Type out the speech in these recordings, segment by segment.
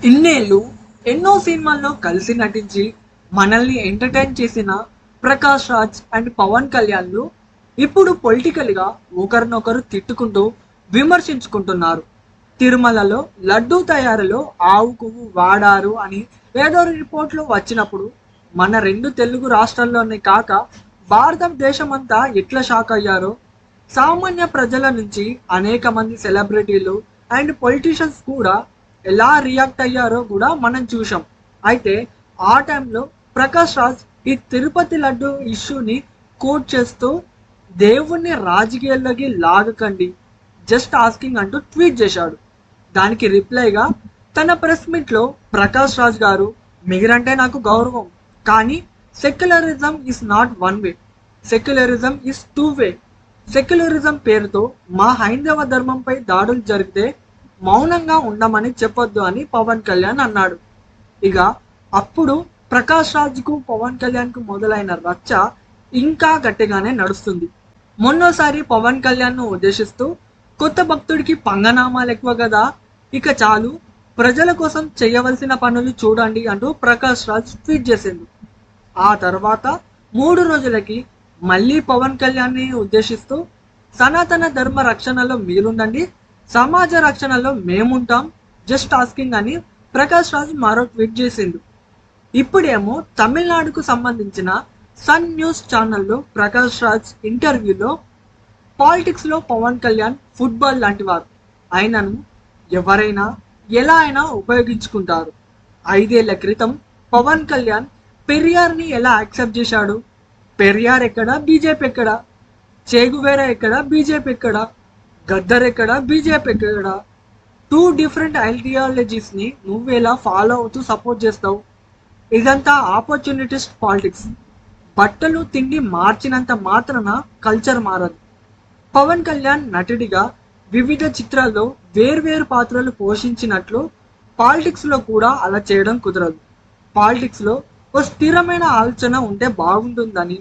ఇన్నేళ్ళు ఎన్నో సినిమాల్లో కలిసి నటించి మనల్ని ఎంటర్టైన్ చేసిన ప్రకాష్ రాజ్ అండ్ పవన్ కళ్యాణ్లు ఇప్పుడు పొలిటికల్గా ఒకరినొకరు తిట్టుకుంటూ విమర్శించుకుంటున్నారు. తిరుమలలో లడ్డూ తయారీలో ఆవు కొవ్వు వాడారు అని ఏదో రిపోర్ట్లో వచ్చినప్పుడు మన రెండు తెలుగు రాష్ట్రాల్లోనే కాక భారతదేశమంతా ఎట్లా షాక్ అయ్యారో సామాన్య ప్రజల నుంచి అనేక మంది సెలబ్రిటీలు అండ్ పొలిటీషియన్స్ కూడా ఎలా రియాక్ట్ అయ్యారో కూడా మనం చూసాం అయితే ఆ టైంలో ప్రకాష్ రాజ్ ఈ తిరుపతి లడ్డు ఇష్యూని కోట్ చేస్తూ దేవుణ్ణి రాజకీయాల్లోకి లాగకండి జస్ట్ ఆస్కింగ్ అంటూ ట్వీట్ చేశాడు. దానికి రిప్లైగా తన ప్రెస్ మీట్లో ప్రకాష్ రాజ్ గారు మీరంటే నాకు గౌరవం కానీ secularism is not one way secularism is two way secularism పేరుతో మా హైందవ ధర్మంపై దాడులు జరిగితే మౌనంగా ఉండమని చెప్పొద్దు అని పవన్ కళ్యాణ్ అన్నాడు. ఇక అప్పుడు ప్రకాష్ రాజ్కు పవన్ కళ్యాణ్కు మొదలైన రచ్చ ఇంకా గట్టిగానే నడుస్తుంది. మొన్నోసారి పవన్ కళ్యాణ్ను ఉద్దేశిస్తూ కొత్త భక్తుడికి పంగనామాలు ఎక్కువ కదా ఇక చాలు ప్రజల కోసం చేయవలసిన పనులు చూడండి అంటూ ప్రకాష్ రాజ్ ట్వీట్ చేసింది. ఆ తర్వాత మూడు రోజులకి మళ్ళీ పవన్ కళ్యాణ్ని ఉద్దేశిస్తూ సనాతన ధర్మ రక్షణలో మీరుండండి సమాజ రక్షణలో మేముంటాం జస్ట్ ఆస్కింగ్ అని ప్రకాష్ రాజ్ మరో ట్వీట్ చేసిండు. ఇప్పుడేమో తమిళనాడుకు సంబంధించిన సన్ న్యూస్ ఛానల్లో ప్రకాష్ రాజ్ ఇంటర్వ్యూలో పాలిటిక్స్లో పవన్ కళ్యాణ్ ఫుట్బాల్ లాంటి వారు. ఆయనను ఎవరైనా ఎలా అయినా ఉపయోగించుకుంటారు. ఐదేళ్ళ క్రితం పవన్ కళ్యాణ్ పెరియార్ని ఎలా యాక్సెప్ట్ చేశాడు? పెరియార్ ఎక్కడ? బీజేపీ ఎక్కడ? చేగువేరా ఎక్కడ? బీజేపీ ఎక్కడ? గద్దర్ ఎక్కడ బీజేపీ ఎక్కడ టూ డిఫరెంట్ ఐడియాలజీస్ని నువ్వు ఎలా ఫాలో అవుతూ సపోర్ట్ చేస్తావు? ఇదంతా ఆపర్చునిటిస్ట్ పాలిటిక్స్ బట్టలు తిండి మార్చినంత మాత్రాన కల్చర్ మారదు. పవన్ కళ్యాణ్ నటుడిగా వివిధ చిత్రాల్లో వేర్వేరు పాత్రలు పోషించినట్లు పాలిటిక్స్లో కూడా అలా చేయడం కుదరదు. పాలిటిక్స్లో ఓ స్థిరమైన ఆలోచన ఉంటే బాగుంటుందని.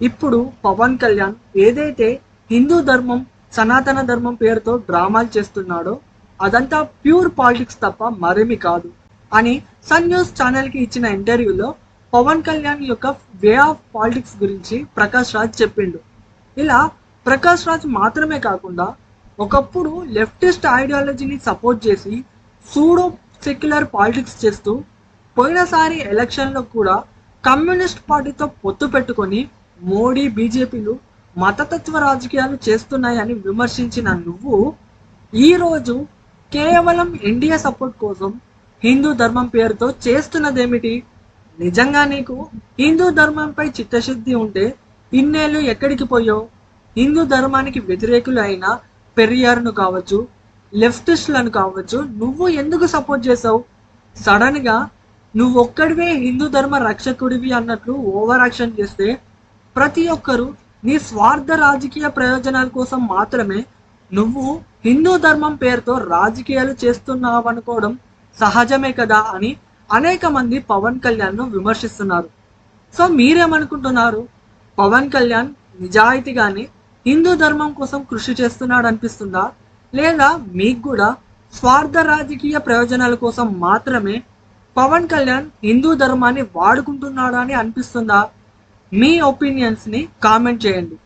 ఇప్పుడు పవన్ కళ్యాణ్ ఏదైతే హిందూ ధర్మం సనాతన ధర్మం పేరుతో డ్రామాలు చేస్తున్నాడో అదంతా ప్యూర్ పాలిటిక్స్ తప్ప మరేమి కాదు అని సన్ న్యూస్ ఛానల్కి ఇచ్చిన ఇంటర్వ్యూలో పవన్ కళ్యాణ్ యొక్క వే ఆఫ్ పాలిటిక్స్ గురించి ప్రకాష్ రాజ్ చెప్పిండు. ఇలా ప్రకాష్ రాజ్ మాత్రమే కాకుండా ఒకప్పుడు లెఫ్టిస్ట్ ఐడియాలజీని సపోర్ట్ చేసి సూడో సెక్యులర్ పాలిటిక్స్ చేస్తూ పోయినసారి ఎలక్షన్లో కూడా కమ్యూనిస్ట్ పార్టీతో పొత్తు పెట్టుకొని మోడీ బీజేపీలు మతతత్వ రాజకీయాలు చేస్తున్నాయని విమర్శించిన నువ్వు ఈరోజు కేవలం ఇండియా సపోర్ట్ కోసం హిందూ ధర్మం పేరుతో చేస్తున్నదేమిటి? నిజంగా నీకు హిందూ ధర్మంపై చిత్తశుద్ధి ఉంటే ఇన్నేళ్ళు ఎక్కడికి పోయావు? హిందూ ధర్మానికి వ్యతిరేకులు అయిన పెరియార్ను కావచ్చు లెఫ్టిస్ట్లను కావచ్చు నువ్వు ఎందుకు సపోర్ట్ చేసావు సడన్గా నువ్వు ఒక్కడివే హిందూ ధర్మ రక్షకుడివి అన్నట్లు ఓవర్ యాక్షన్ చేస్తే ప్రతి ఒక్కరు నీ స్వార్థ రాజకీయ ప్రయోజనాల కోసం మాత్రమే నువ్వు హిందూ ధర్మం పేరుతో రాజకీయాలు చేస్తున్నావనుకోవడం సహజమే కదా అని అనేక మంది పవన్ కళ్యాణ్ను విమర్శిస్తున్నారు. సో మీరేమనుకుంటున్నారు? పవన్ కళ్యాణ్ నిజాయితీగానే హిందూ ధర్మం కోసం కృషి చేస్తున్నాడు అనిపిస్తుందా లేదా మీకు కూడా స్వార్థ రాజకీయ ప్రయోజనాల కోసం మాత్రమే పవన్ కళ్యాణ్ హిందూ ధర్మాన్ని వాడుకుంటున్నాడా అని అనిపిస్తుందా? మీ ఒపీనియన్స్ని కామెంట్ చేయండి.